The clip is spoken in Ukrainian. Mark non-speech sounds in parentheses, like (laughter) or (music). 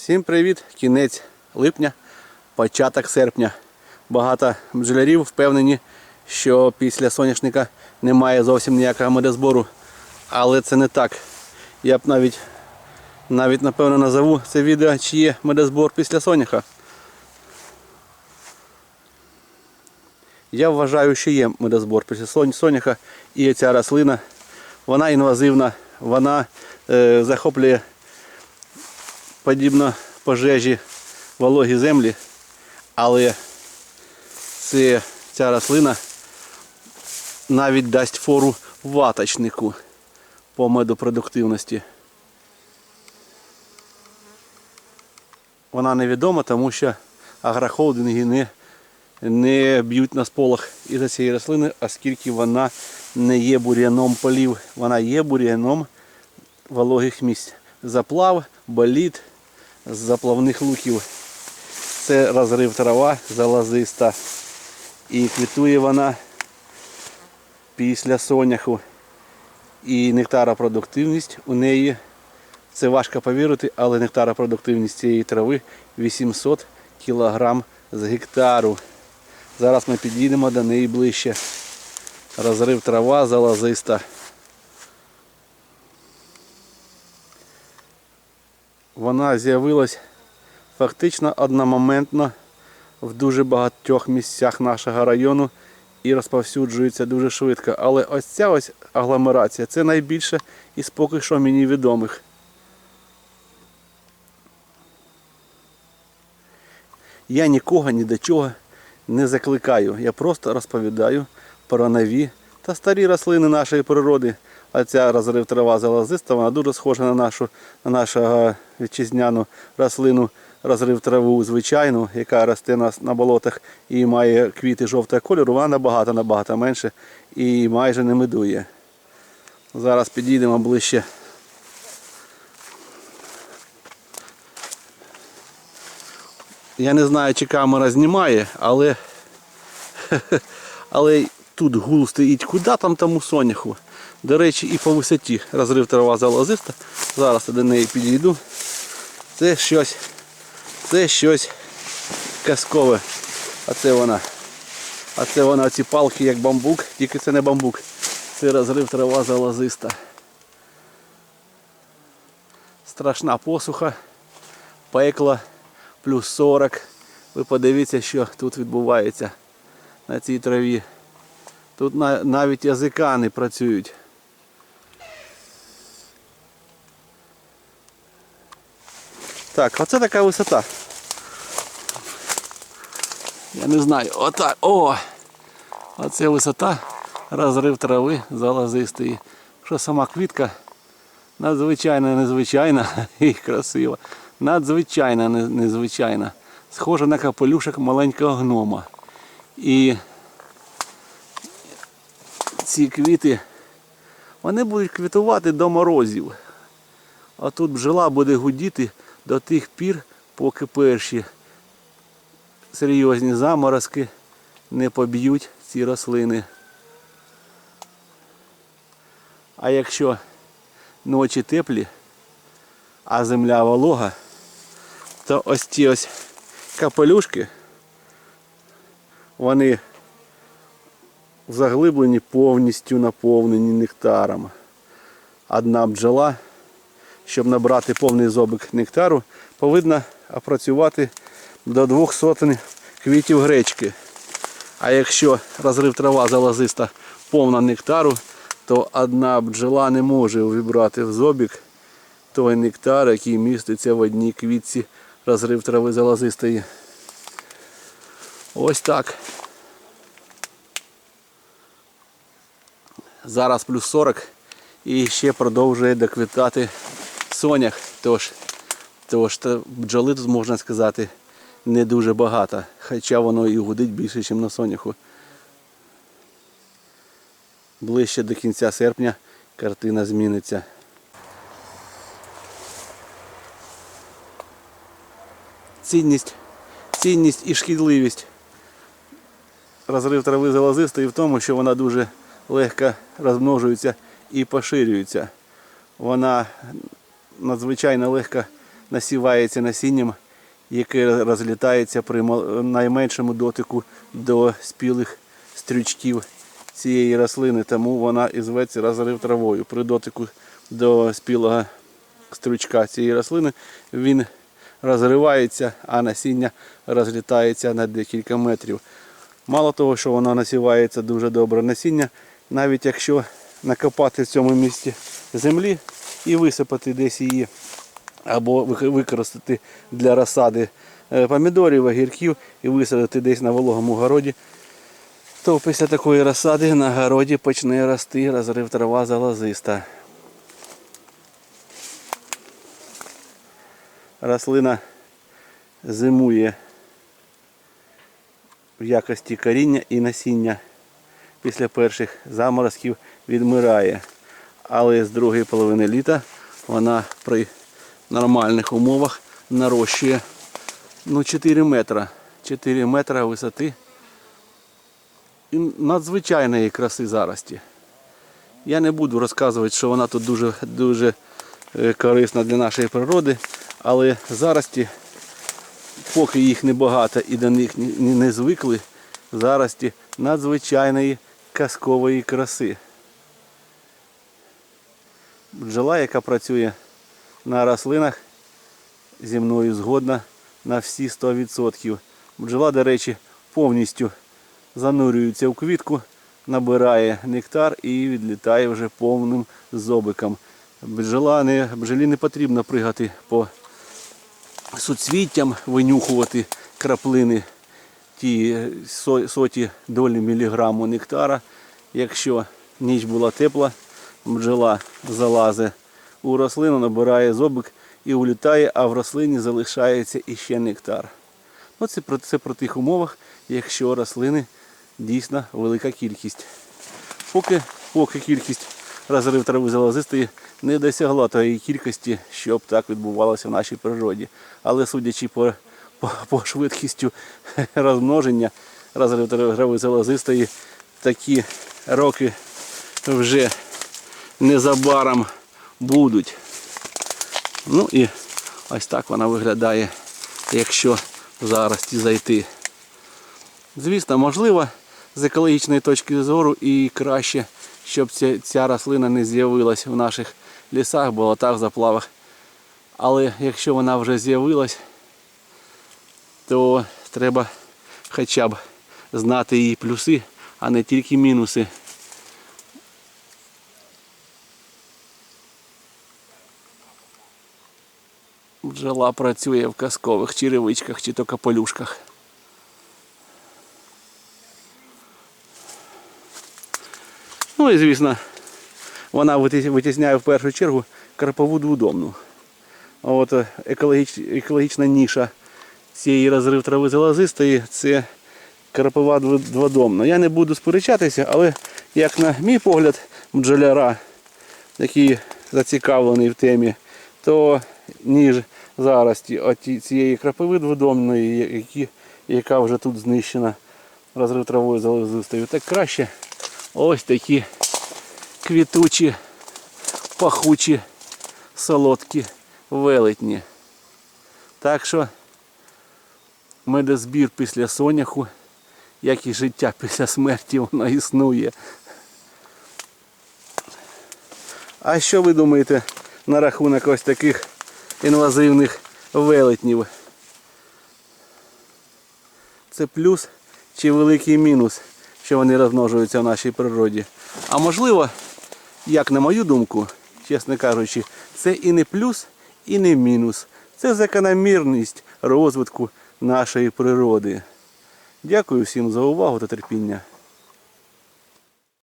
Всім привіт! Кінець липня, початок серпня. Багато бджолярів впевнені, що після соняшника немає зовсім ніякого медозбору. Але це не так. Я б навіть, навіть напевно назову це відео, чи є медозбор після соняха. Я вважаю, що є медозбор після соняха і ця рослина, вона інвазивна, вона е, захоплює подібно пожежі вологі землі, але це, ця рослина навіть дасть фору ваточнику по медопродуктивності. Вона невідома, тому що агрохолдинги не, не б'ють на сполох із-за цієї рослини, оскільки вона не є бур'яном полів, вона є бур'яном вологих місць. Заплав, боліт з заплавних луків. Це розрив трава залазиста. І квітує вона після соняху. І нектаропродуктивність у неї, це важко повірити, але нектаропродуктивність цієї трави 800 кг з гектару. Зараз ми підійдемо до неї ближче. Розрив трава залазиста. Вона з'явилась фактично одномоментно в дуже багатьох місцях нашого району і розповсюджується дуже швидко. Але ось ця ось агломерація це найбільше із поки що мені відомих. Я нікого ні до чого не закликаю. Я просто розповідаю про нові та старі рослини нашої природи. А ця розрив трава залозиста, вона дуже схожа на нашу, на нашу вітчизняну рослину розрив траву звичайну, яка росте на, на болотах і має квіти жовтого кольору, вона набагато набагато менше і майже не медує. Зараз підійдемо ближче. Я не знаю, чи камера знімає, але, (laughs) але тут гул стоїть. Куди там тому соняху? До речі, і по висоті розрив трава залозиста. Зараз я до неї підійду. Це щось, це щось казкове. А це вона. А це вона ці палки як бамбук, тільки це не бамбук. Це розрив трава залозиста. Страшна посуха, пекло, плюс 40. Ви подивіться, що тут відбувається на цій траві. Тут навіть язика не працюють. Так, оце така висота. Я не знаю. Отак. О! Оце висота, розрив трави залозистої. Що сама квітка надзвичайно незвичайна (laughs) і красива. Надзвичайно незвичайна. Схожа на капелюшок маленького гнома. І ці квіти, вони будуть квітувати до морозів. А тут бджола буде гудіти до тих пір, поки перші серйозні заморозки не поб'ють ці рослини. А якщо ночі теплі, а земля волога, то ось ці ось капелюшки, вони заглиблені повністю наповнені нектаром. Одна бджола, щоб набрати повний зобик нектару, повинна опрацювати до двох сотень квітів гречки. А якщо розрив трава залозиста повна нектару, то одна бджола не може увібрати в зобік той нектар, який міститься в одній квітці розрив трави залозистої. Ось так. Зараз плюс 40 і ще продовжує доквітати сонях. Тож, тож бджоли тут можна сказати не дуже багато, хоча воно і гудить більше, ніж на соняху. Ближче до кінця серпня картина зміниться. Цінність, цінність і шкідливість розрив трави залозистої в тому, що вона дуже легко розмножується і поширюється. Вона надзвичайно легко насівається насінням, яке розлітається при найменшому дотику до спілих стрючків цієї рослини, тому вона і зветься розрив травою. При дотику до спілого стручка цієї рослини він розривається, а насіння розлітається на декілька метрів. Мало того, що воно насівається дуже добре насіння, навіть якщо накопати в цьому місці землі і висипати десь її, або використати для розсади е, помідорів, огірків і висадити десь на вологому городі, то після такої розсади на городі почне рости розрив трава залозиста. Рослина зимує в якості коріння і насіння після перших заморозків відмирає. Але з другої половини літа вона при нормальних умовах нарощує ну, 4 метра. 4 метра висоти і надзвичайної краси зарості. Я не буду розказувати, що вона тут дуже, дуже е, корисна для нашої природи, але зарості поки їх небагато і до них не звикли, зарості надзвичайної казкової краси. Бджола, яка працює на рослинах, зі мною згодна на всі 100%. Бджола, до речі, повністю занурюється в квітку, набирає нектар і відлітає вже повним зобиком. Бджола не, бджолі не потрібно пригати по суцвіттям винюхувати краплини ті соті долі міліграму нектара. Якщо ніч була тепла, бджола залазить у рослину, набирає зобик і улітає, а в рослині залишається іще нектар. Ну, це, про, це про тих умовах, якщо рослини дійсно велика кількість. Поки, поки кількість розрив трави залозистої не досягла тої кількості, щоб так відбувалося в нашій природі. Але судячи по, по, по швидкістю (laughs) розмноження розрив трави залозистої, такі роки вже незабаром будуть. Ну і ось так вона виглядає, якщо зараз ті зайти. Звісно, можливо, з екологічної точки зору і краще, щоб ця, ця рослина не з'явилась в наших лісах, болотах, заплавах. Але якщо вона вже з'явилась, то треба хоча б знати її плюси, а не тільки мінуси. Бджола працює в казкових черевичках чи то капелюшках. Ну і звісно, вона витісняє в першу чергу карпову дводомну. А От е, екологіч, екологічна ніша цієї розрив трави залозистої це карпова дво- дводомна. Я не буду сперечатися, але як на мій погляд бджоляра, який зацікавлений в темі, то ніж оті- цієї крапиви дводомної, яка вже тут знищена розрив травою залозистою, так краще ось такі квітучі, пахучі, солодкі велетні. Так що медозбір після соняху, як і життя після смерті, воно існує. А що ви думаєте на рахунок ось таких інвазивних велетнів? Це плюс чи великий мінус, що вони розмножуються в нашій природі? А можливо, як на мою думку, чесно кажучи, це і не плюс, і не мінус. Це закономірність розвитку нашої природи. Дякую всім за увагу та терпіння.